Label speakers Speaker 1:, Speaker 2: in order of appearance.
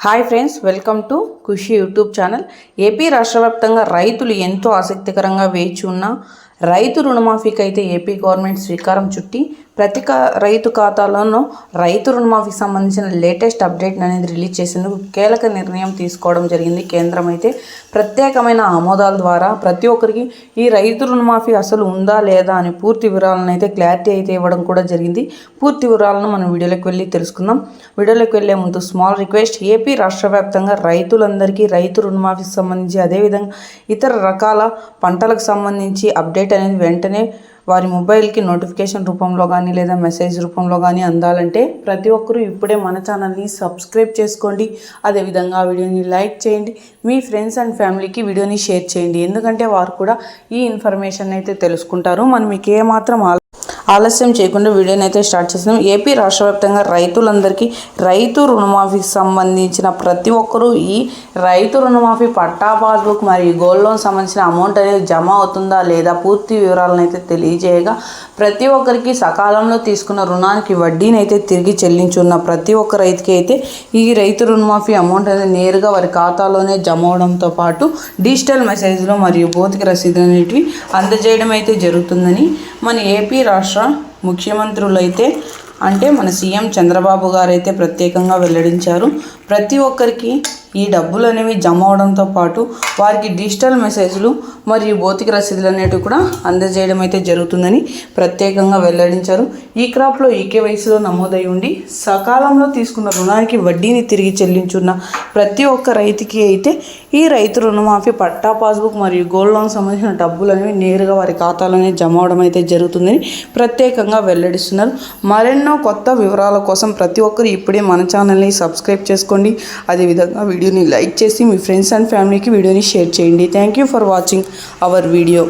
Speaker 1: Hi friends welcome to Khushi YouTube channel AP రాష్ట్ర వ్యాప్తంగా రైతులు ఎంతో ఆసక్తికరంగా వేచి ఉన్న రైతు రుణమాఫీకి అయితే ఏపీ గవర్నమెంట్ శ్రీకారం చుట్టి ప్రతి రైతు ఖాతాలోనూ రైతు రుణమాఫీకి సంబంధించిన లేటెస్ట్ అప్డేట్ అనేది రిలీజ్ చేసేందుకు కీలక నిర్ణయం తీసుకోవడం జరిగింది. కేంద్రం అయితే ప్రత్యేకమైన ఆమోదాల ద్వారా ప్రతి ఒక్కరికి ఈ రైతు రుణమాఫీ అసలు ఉందా లేదా అని పూర్తి వివరాలను అయితే క్లారిటీ అయితే ఇవ్వడం కూడా జరిగింది. పూర్తి వివరాలను మనం వీడియోలోకి వెళ్ళి తెలుసుకుందాం. వీడియోలోకి వెళ్ళే ముందు స్మాల్ రిక్వెస్ట్ ఏపీ రాష్ట్ర వ్యాప్తంగా రైతులందరికీ రైతు రుణమాఫీకి సంబంధించి అదేవిధంగా ఇతర రకాల పంటలకు సంబంధించి అప్డేట్ అనేది వెంటనే వారి మొబైల్కి నోటిఫికేషన్ రూపంలో కానీ లేదా మెసేజ్ రూపంలో కానీ అందాలంటే ప్రతి ఒక్కరూ ఇప్పుడే మన ఛానల్ని సబ్స్క్రైబ్ చేసుకోండి. అదేవిధంగా ఆ వీడియోని లైక్ చేయండి. మీ ఫ్రెండ్స్ అండ్ ఫ్యామిలీకి వీడియోని షేర్ చేయండి. ఎందుకంటే వారు కూడా ఈ ఇన్ఫర్మేషన్ అయితే తెలుసుకుంటారు. మనం మీకు ఏమాత్రం ఆలస్యం చేయకుండా వీడియోని అయితే స్టార్ట్ చేసినాం ఏపీ రాష్ట్ర వ్యాప్తంగా రైతులందరికీ రైతు రుణమాఫీకి సంబంధించిన ప్రతి ఒక్కరూ ఈ రైతు రుణమాఫీ పట్టా పాస్బుక్ మరియు గోల్డ్ లోన్ సంబంధించిన అమౌంట్ అనేది జమ అవుతుందా లేదా పూర్తి వివరాలను అయితే తెలియజేయగా ప్రతి ఒక్కరికి సకాలంలో తీసుకున్న రుణానికి వడ్డీని అయితే తిరిగి చెల్లించున్న ప్రతి ఒక్క రైతుకి అయితే ఈ రైతు రుణమాఫీ అమౌంట్ అనేది నేరుగా వారి ఖాతాలోనే జమ అవడంతో పాటు డిజిటల్ మెసేజ్లో మరియు భౌతిక రసీదు అనేటివి అందజేయడం అయితే జరుగుతుందని మన ఏపీ రాష్ట్ర ముఖ్యమంత్రులైతే అంటే మన సీఎం చంద్రబాబు గారు అయితే ప్రత్యేకంగా వెల్లడించారు. ప్రతి ఒక్కరికి ఈ డబ్బులు అనేవి జమ అవడంతో పాటు వారికి డిజిటల్ మెసేజ్లు మరియు భౌతిక రసీదులు అనేటివి కూడా అందజేయడం అయితే జరుగుతుందని ప్రత్యేకంగా వెల్లడించారు. ఈ క్రాప్లో ఈకే వయసులో నమోదై ఉండి సకాలంలో తీసుకున్న రుణానికి వడ్డీని తిరిగి చెల్లించున్న ప్రతి ఒక్క రైతుకి అయితే ఈ రైతు రుణమాఫీ పట్టా పాస్బుక్ మరియు గోల్డ్ లోన్ సంబంధించిన డబ్బులు అనేవి నేరుగా వారి ఖాతాలోనే జమ అవడం అయితే జరుగుతుందని ప్రత్యేకంగా వెల్లడిస్తున్నారు. మరెన్నో కొత్త వివరాల కోసం ప్రతి ఒక్కరు ఇప్పుడే మన ఛానల్ని సబ్స్క్రైబ్ చేసుకోండి. అదేవిధంగా వీడియోని లైక్ చేసి మీ ఫ్రెండ్స్ అండ్ ఫ్యామిలీకి వీడియోని షేర్ చేయండి. Thank you for watching our video